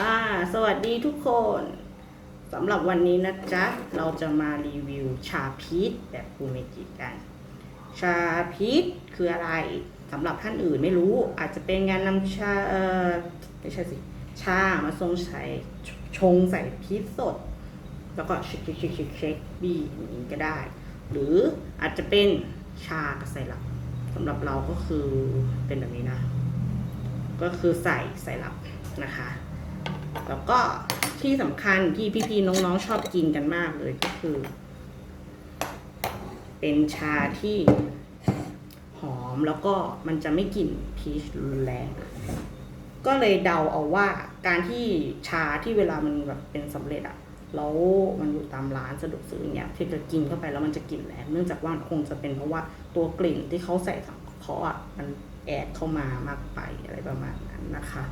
อ่าสวัสดีทุกคนสำหรับวันนี้นะจ๊ะ เราจะมารีวิวชาพีชแบบฟูเมจิกัน ชาพีชคืออะไรสำหรับท่านอื่นไม่รู้อาจจะเป็นงานนำชาเออไม่ใช่สิชามาทรงใส่ชงใส่พีชสด แล้วก็เช็คเช็คเช็คเช็คบีนี้ก็ได้ หรืออาจจะเป็นชากับไซรัปสำหรับเราก็คือเป็นแบบนี้นะ ก็คือใส่ไซรัปนะคะ แล้วก็ที่สำคัญที่พี่ๆน้องๆชอบกินกันมากเลยก็คือ เป็นชาที่หอมแล้วก็มันจะไม่กลิ่นพีชรุนแรงก็เลยเดาเอาว่าการที่ชาที่เวลามันแบบเป็นสำเร็จอะแล้วมันอยู่ตามร้านสะดวกซื้ออย่างเงี้ยที่จะกินเข้าไปแล้วมันจะกลิ่นแรงเนื่องจากว่าคงจะเป็นเพราะว่าตัวกลิ่นที่เขาใส่สังเคราะห์อะมันแอดเข้ามามากไปอะไรประมาณนั้นนะคะ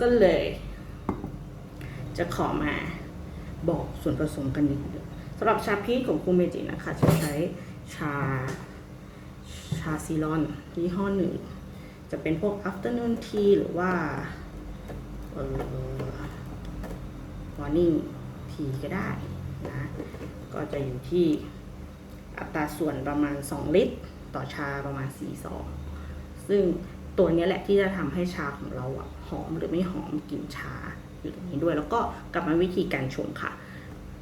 ก็เลย จะขอมาบอกส่วนผสมกันนิดนึงสำหรับชาพีชของคูเมจินะคะ จะใช้ชาชาซีรอนยี่ห้อหนึ่ง จะเป็นพวก afternoon tea หรือว่าเอ่อ morning tea ก็ได้นะ ก็จะอยู่ที่อัตราส่วนประมาณ 2 ลิตร ต่อชาประมาณ4ซองซึ่งตัวนี้แหละที่จะทำให้ชาของเราอะหอมหรือไม่หอมกลิ่นชา อยู่ตรงนี้ด้วย แล้วก็กลับมาวิธีการชงค่ะ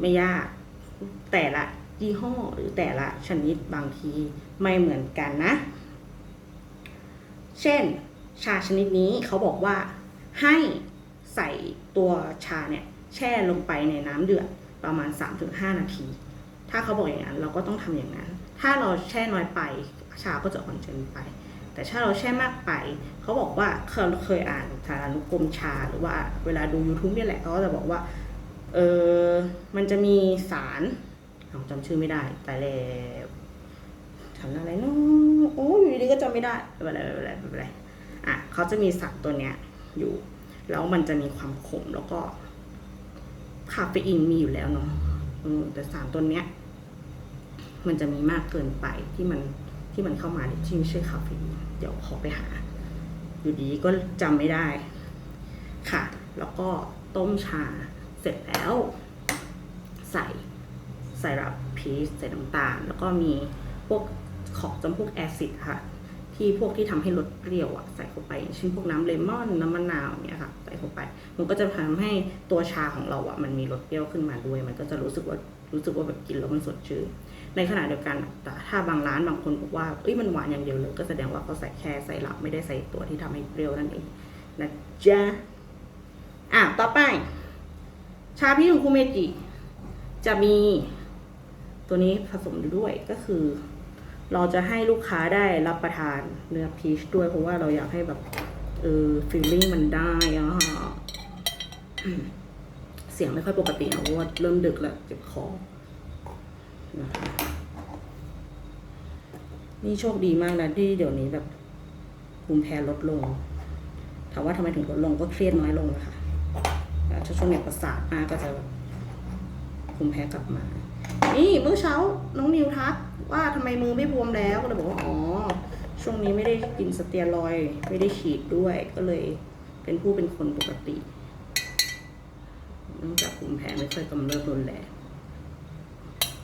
ไม่ยากแต่ละยี่ห้อหรือแต่ละชนิดบางทีไม่เหมือนกันนะ เช่น ชาชนิดนี้เขาบอกว่าให้ใส่ตัวชาเนี่ยแช่ลงไปในน้ำเดือดประมาณ 3-5 นาที ถ้าเขาบอกอย่างนั้นเราก็ต้องทำอย่างนั้น ถ้าเราแช่น้อยไปชาก็จะอ่อนเกินไป แต่ถ้าเราแช่มากไปเขาบอกว่าเคยเคยอ่านสารานุกรมชาหรือว่าเวลาดู YouTube เนี่ยแหละเขาก็จะบอกว่าเออมันจะมีสารอาจำชื่อไม่ได้แต่แล้วฉันอะไรเนาะโอ้ยอยู่ดีก็จำไม่ได้ไม่เป็นไรไม่เป็นไรไม่เป็นไรอะเขาจะมีสารตัวเนี้ยอยู่ แล้วมันจะมีความขมแล้วก็คาเฟอีนมีอยู่แล้วเนาะแต่สารตัวเนี้ย มันจะมีมากเกินไปที่มัน ที่มันเข้ามาเนี่ยที่ไม่ใช่คาเฟอีนเดี๋ยวขอไปหา อยู่ดีก็จำไม่ได้ ค่ะ แล้วก็ต้มชาเสร็จแล้ว ใส่ใส่รับพีชใส่น้ำตาล แล้วก็มีพวกของจำพวกแอซิดค่ะ ที่พวกที่ทำให้รสเปรี้ยวอะใส่เข้าไปเช่นพวกน้ำเลมอนน้ำมะนาวเนี่ยค่ะใส่เข้าไป มันก็จะทำให้ตัวชาของเราอะมันมีรสเปรี้ยวขึ้นมาด้วย มันก็จะรู้สึกว่า รู้สึกว่าแบบกินแล้วมันสดชื่นในขณะเดียวกันแต่ถ้าบางร้านบางคนบอกว่าเอ้ยมันหวานอย่างเดียวเลย ก็แสดงว่าเขาใส่แค่ไซรัปไม่ได้ใส่ตัวที่ทำให้เปรี้ยวนั่นเองนะจ๊ะอะต่อไป ชาพิของคูเมจิ จะมีตัวนี้ผสมด้วยก็คือ เราจะให้ลูกค้าได้รับประทานเนื้อพีชด้วยเพราะว่าเราอยากให้แบบเออฟีลลิ่งมันได้อะค่ะ สียงไม่ค่อยปกตินะเพราะว่าเริ่มดึกแล้วเจ็บคอนะคะนี่โชคดีมากนะที่เดี๋ยวนี้แบบภูมิแพ้ลดลง ถามว่าทำไมถึงลดลงก็เครียดน้อยลงนะคะแต่ถ้าช่วงเนี้ยประสาทมากก็จะภูมิแพ้กลับมา นี่เมื่อเช้าน้องนิวทักว่าทำไมมือไม่บวมแล้วก็เลยบอกว่าอ๋อช่วงนี้ไม่ได้กินสเตียรอยไม่ได้ฉีดด้วยก็เลยเป็นผู้เป็นคนปกติ เนื่องจากภูมิแพ้ไม่เคยกำเริบรุนแรง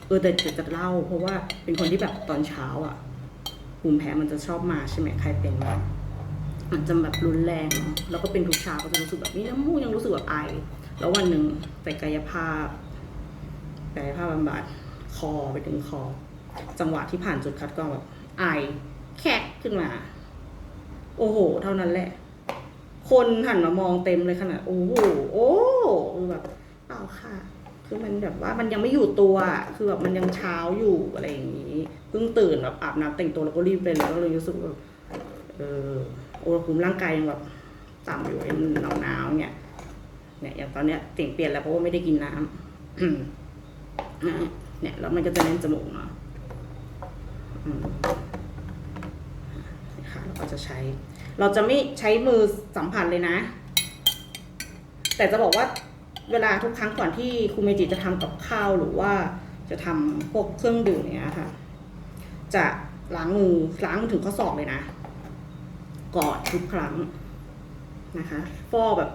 เออแต่จะจะเล่า เพราะว่าเป็นคนที่แบบตอนเช้าอะ ภูมิแพ้มันจะชอบมาใช่ไหมใครเป็นบ้างมันจะแบบรุนแรงแล้วก็เป็นทุกเช้าก็จะรู้สึกแบบนี้น้ำมูกยังรู้สึกแบบไอ แล้ววันหนึ่งไปกายภาพกายภาพบำบัดคอไปถึงคอ จังหวะที่ผ่านจุดคัดกรองแบบไอแคกขึ้นมา โอ้โห เท่านั้นแหละ คนหันมามองเต็มเลยขนาด โอ้โหโอ้คือแบบเปล่าค่ะ คือมันแบบว่ามันยังไม่อยู่ตัวอะคือแบบมันยังเช้าอยู่อะไรอย่างนี้เพิ่งตื่นแบบอาบน้ำแต่งตัวแล้วก็รีบไปเลยก็เลยรู้สึกแบบเอออุณหภูมิร่างกายยังแบบต่ำอยู่ยังหนาวๆเนี่ยเนี่ยอย่างตอนเนี้ยเสียงเปลี่ยนแล้วเพราะว่าไม่ได้กินน้ำเนี่ยแล้วมันก็จะแน่นจมูกเนาะค่ะเราก็จะใช้ เราจะไม่ใช้มือสัมผัสเลยนะ แต่จะบอกว่าเวลาทุกครั้งก่อนที่คุณเมจิจะทำกับข้าวหรือว่าจะทำพวกเครื่องดื่มเนี่ยค่ะ จะล้างมือล้างถึงข้อศอกเลยนะก่อนทุกครั้งนะคะ ฟอกแบบ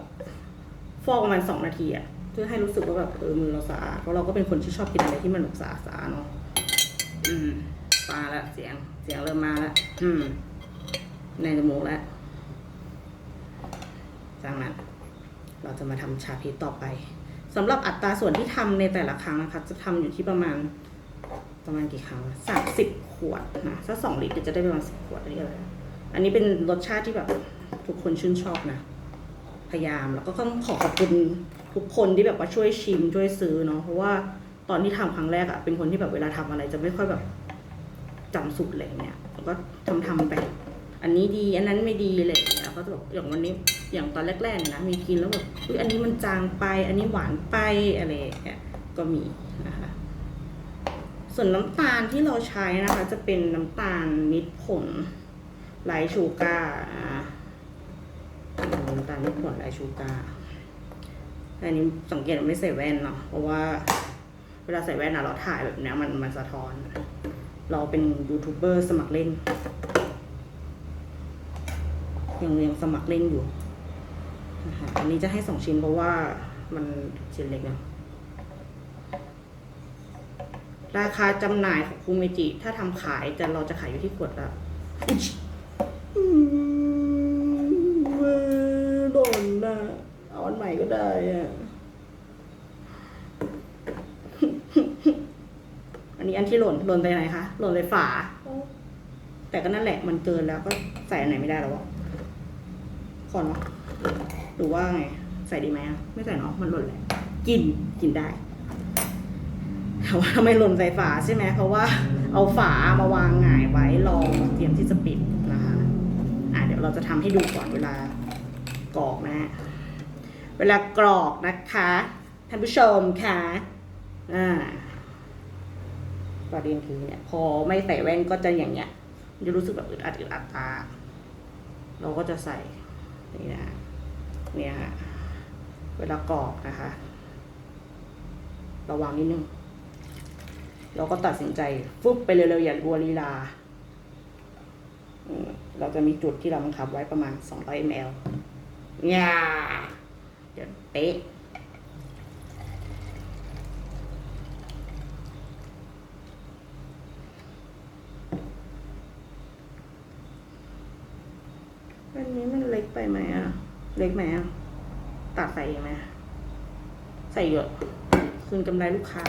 ฟอกประมาณสองนาทีอะเพื่อให้รู้สึกว่าแบบเออมือเราสะอาดเพราะเราก็เป็นคนที่ชอบกินอะไรที่มันแบบสะอาดสะอาดเนาะอืมมาล้วเสียงเสียงเริ่มมาล้วอืมในจมูกแล้ว จากนั้นเราจะมาทำชาพีชต่อไปสำหรับอัตราส่วนที่ทำในแต่ละครั้งนะคะ จะทำอยู่ที่ประมาณประมาณกี่ครั้งสามสิบขวดนะถ้าสองลิตรจะได้ประมาณสิบขวดได้เลยอันนี้เป็นรสชาติที่แบบทุกคนชื่นชอบนะ พยายามแล้วก็ต้องขอขอบคุณทุกคนที่แบบว่าช่วยชิมช่วยซื้อเนาะเพราะว่าตอนที่ทำครั้งแรกอะเป็นคนที่แบบเวลาทำอะไรจะไม่ค่อยแบบจำสูตรอะไรเงี้ยแล้วก็ทำทำไป อันนี้ดีอันนั้นไม่ดีอะไรอย่างเงี้ยก็จะบอกอย่างวันนี้อย่างตอนแรกๆนะมีกินแล้วแบบอุ๊ยอันนี้มันจางไป อันนี้หวานไปอะไรอย่างเงี้ยก็มีนะคะส่วนน้ำตาลที่เราใช้นะคะ จะเป็นน้ำตาลมิตรผลไลชูการ์น้ำตาลมิตรผลไลชูการ์อันนี้สังเกตว่าไม่ใส่แว่นเนาะเพราะว่าเวลาใส่แว่นอะเราถ่ายแบบนี้มันมันสะท้อน เราเป็นยูทูบเบอร์สมัครเล่น ยังยังสมัครเล่นอยู่นะคะอันนี้จะให้สองชิ้นเพราะว่ามันชิ้นเล็กเนาะราคาจำหน่ายของคูเมจิ ถ้าทำขายจะเราจะขายอยู่ที่ขวดละอุ๊ยอืมเว้ยโดนนะเอาอันใหม่ก็ได้อะอันนี้อันที่หล่นหล่นไปไหนคะ หล่นไปฝา แต่ก็นั่นแหละมันเกินแล้วก็ใส่อันไหนไม่ได้แล้วอะ ขอเนาะหรือว่าไง ใส่ดีไหมอะไม่ใส่เนาะมันหล่นแหละกินกินได้แต่ว่าทำไมหล่นใส่ฝาใช่ไหมเพราะว่าเอาฝามาวางหงายไว้รอเตรียมที่จะปิดนะคะอะเดี๋ยวเราจะทำให้ดูก่อนเวลากรอกนะ เวลากรอกนะคะท่านผู้ชมค่ะอ่าประเด็นคือเนี่ย พอไม่ใส่แว่นก็จะอย่างเงี้ยจะรู้สึกแบบอึดอัดอึดอัดตา เราก็จะใส่ นี่นะเนี่ยฮะเวลากรอกนะคะ ระวังนิดนึง เราก็ตัดสินใจฟึบไปเร็วๆอย่ารัวลีลา เราจะมีจุดที่เราบังคับไว้ประมาณ 200 ml เนี่ยเดี๋ยวเป๊ะ อันนี้มันเล็ก ไปไหมอะ เล็กไหมอะ ตัดใส่ไหมใส่เยอะคืนกำไรลูกค้า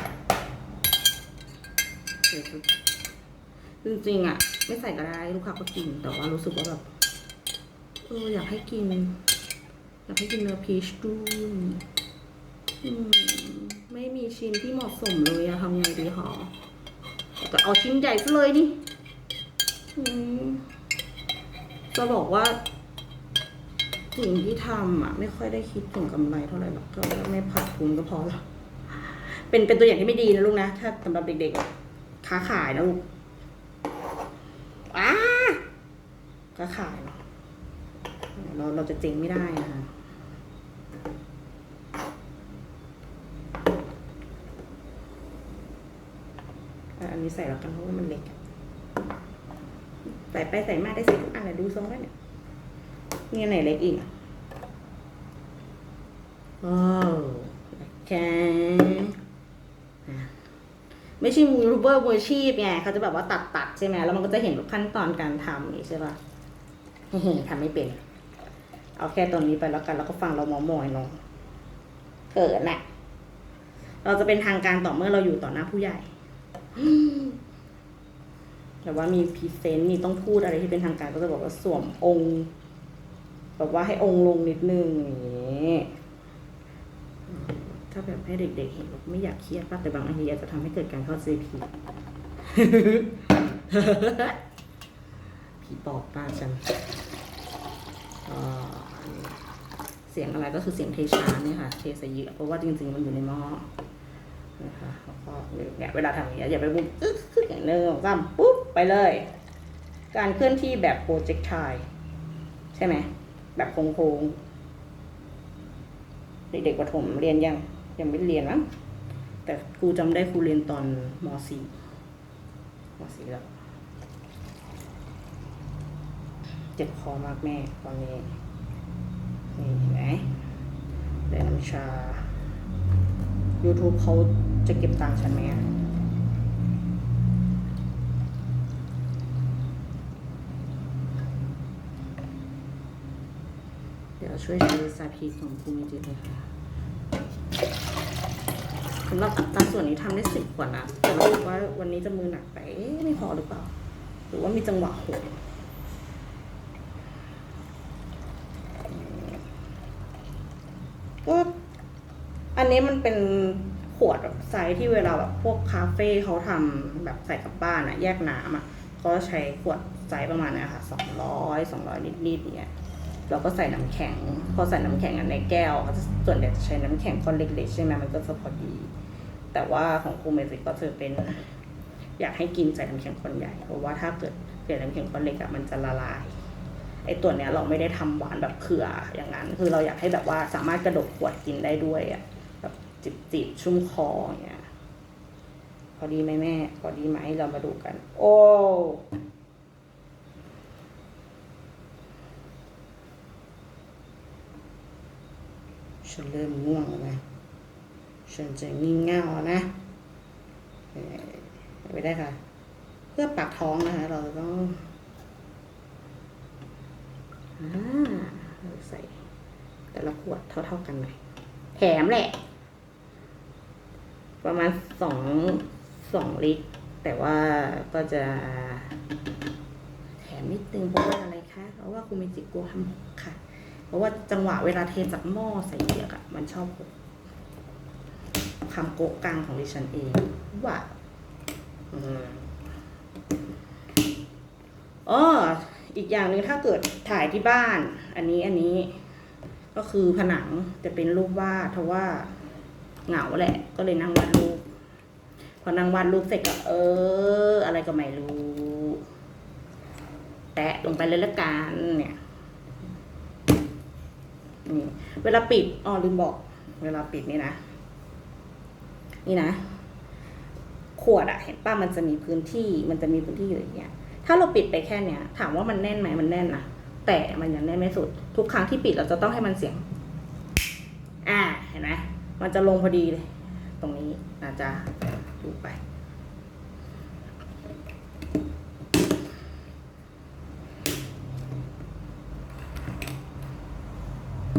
จริงๆอะ ไม่ใส่ก็ได้ลูกค้าก็กิน แต่ว่ารู้สึกว่าแบบเอออยากให้กิน อยากให้กินเนื้อพีชด้วยมไม่มีชิ้นที่เหมาะสมเลยอะทำไงดีหอแต่เอาชิ้นใหญ่ซะเลยนี่จะบอกว่า สิ่งที่ทำอะไม่ค่อยได้คิดถึงกำไรเท่าไหร่หรอกก็ไม่ผัดทุนก็พอแล้วเป็นเป็นตัวอย่างที่ไม่ดีนะลูกนะ ถ้าสำหรับเด็กๆอะค้าขายนะลูกอ้าค้าขายเราเราจะเจ๊งไม่ได้นะคะอันนี้ใส่แล้วกันเพราะว่ามันเล็ก ใส่ไปใส่มาได้ส่ทุกอันเลยดูทรงแล้วเนี่ย นี่อันไหนเล็กอีกอะโอ้โอเคไม่ใช่ยูทูบเบอร์มืออาชีพไงเขาจะแบบว่าตัดตัดๆใช่ไหมแล้วมันก็จะเห็นขั้นตอนการทำนี่ใช่ป่ะทำไม่เป็น เอาแค่ตรงนี้ไปแล้วกันแล้วก็ฟังเรามอมอยเนาะเกิดแหละเราจะเป็นทางการต่อเมื่อเราอยู่ต่อหน้าผู้ใหญ่แต่ว่ามีพรีเซนต์มีต้องพูดอะไรที่เป็นทางการก็จะบอกว่าสวมองค์ แบบว่าให้องค์ลงนิดนึงอย่างนี้ถ้าแบบให้เด็กๆเห็นแบบไม่อยากเครียดป่ะแต่บางทีอาจจะทำให้เกิดการเข้าใจผิด ผีปอบป้าฉันก็เสียงอะไรก็คือเสียงเทชาเนี่ยค่ะ เทใส่เยอเพราะว่าจริง ๆ มันอยู่ในหม้อนะคะแล้วก็เนี่ยเวลาทำอย่างเงี้ยอย่าไปบุ้มอึ๊กอึ๊กอย่างเนิ่งซ้ำปุ๊บไปเลย การเคลื่อนที่แบบโปรเจกต์ไทใช่ไหม แบบโค้งๆเด็กๆประถมเรียนยังยังไม่เรียนมั้งแต่ครูจำได้ครูเรียนตอนม .4 ม .4 แล้วเจ็บคอมากแม่ตอนนี้นี่เห็นไหมแต่น้ำชา YouTube เขาจะเก็บตังค์ฉันไหมอะ ช่วยซื้อซาพีของภูมิจิตเลยค่ะสำหรับอัตราส่วนนี้ทำได้สิบกว่านะแต่รู้สึกว่าวันนี้จะมือหนักไปไม่พอหรือเปล่า หรือว่ามีจังหวะหกก็อันนี้มันเป็นขวดแบบไซส์ที่เวลาแบบพวกคาเฟ่เขาทำแบบใส่กลับบ้านอะแยกน้ำอะเขาใช้ขวดไซส์ประมาณนี้ค่ะสองร้อยสองร้อยนิดๆเนี่ย เราก็ใส่น้ำแข็ง พอใส่น้ำแข็งอันในแก้วเขาส่วนใหญ่จะใช้น้ำแข็งก้อนเล็กๆใช่ไหมมันก็จะพอดี แต่ว่าของกูเมจิกก็จะเป็น อยากให้กินใส่น้ำแข็งก้อนใหญ่ เพราะว่าถ้าเกิดเปลี่ยนน้ำแข็งก้อนเล็กอะมันจะละลายไอตัวเนี้ยเราไม่ได้ทำหวานแบบเขื่ออย่างนั้น คือเราอยากให้แบบว่าสามารถกระดกขวดกินได้ด้วยอะแบบจิบจิบชุ่มคออย่างเงี้ยพอดีไหมแม่ พอดีไหมเรามาดูกัน โอ้ ฉันเริ่มง่วงแล้วนะ ฉันจะงี่เง่าแล้วนะไม่ได้ค่ะ เพื่อปากท้องนะคะ เราต้องอใส่ แต่ละขวดเท่า ๆกันหน่อยแถมแหละ ประมาณสองสองลิตร แต่ว่าก็จะแถมนิดนึงเพราะว่าอะไรคะ เพราะว่าคุณเมจิกลัวทำค่ะ ราะว่าจังหวะเวลาเทจากหม้อใส่เหยือกอะมันชอบหกคำโกะกลางของดิฉันเองว่าอืมอ๋ออีกอย่างหนึ่งถ้าเกิดถ่ายที่บ้าน อันนี้อันนี้ ก็คือผนังจะเป็นรูปวาดเพราะว่าเหงาแหละ ก็เลยนั่งวาดรูปพอนั่งวาดรูปเสร็จก็เออ อะไรก็ไม่รู้ แตะลงไปเลยละกันเนี่ย นี่เวลาปิดอ๋อลืมบอก เวลาปิดนี่นะ นี่นะ ขวดอะเห็นป้ามันจะมีพื้นที่ มันจะมีพื้นที่อยู่อย่างเงี้ย ถ้าเราปิดไปแค่เนี้ย ถามว่ามันแน่นไหมมันแน่นนะแต่มันยังแน่นไม่สุด ทุกครั้งที่ปิดเราจะต้องให้มันเสียง อ่าเห็นไหมมันจะลงพอดีเลย ตรงนี้นะจ๊ะดูไป อืม ท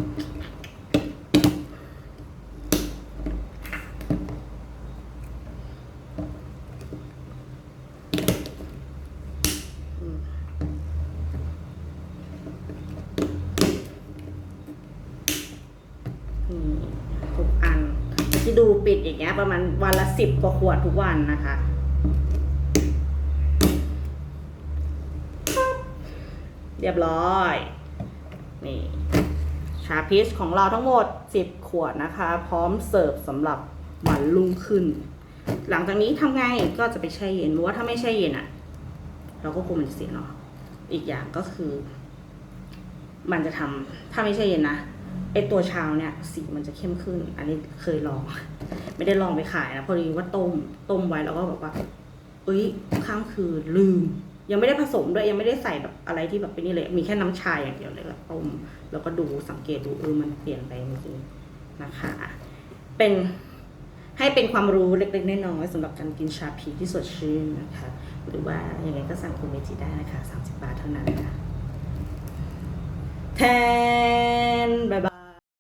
ุกอันที่ดูปิดอย่างเงี้ยประมาณวันละสิบกว่าขวดทุกวันนะคะ เรียบร้อย นี่ ชาพีชของเราทั้งหมด 10 ขวดนะคะ พร้อมเสิร์ฟสำหรับวันรุ่งขึ้น หลังจากนี้ทำไงก็จะไปแช่เย็นเพราะว่าถ้าไม่แช่เย็นอะ่ะ เราก็กลัวมันจะเสียเนาะอีกอย่างก็คือ มันจะทำถ้าไม่ใช่เย็นนะไอตัวชาวเนี่ยสีมันจะเข้มขึ้น อันนี้เคยลอง ไม่ได้ลองไปขายนะพอดีว่าต้มต้มไว้แล้วก็แบบว่าเอ้ยข้ามคืนลืม ยังไม่ได้ผสมด้วยยังไม่ได้ใส่แบบอะไรที่แบบเป็นนี่เลย มีแค่น้ำชาอย่างเดียวเลยแล้วต้มแล้วก็ดูสังเกตดูเออมันเปลี่ยนไปจริงๆนะคะ เป็นให้เป็นความรู้เล็กๆน้อยๆสำหรับการกินชาพีที่สดชื่นนะคะ หรือว่ายังไงก็สั่งคุณเมจิได้นะคะ30 บาทเท่านั้นค่ะแทน บ๊ายบาย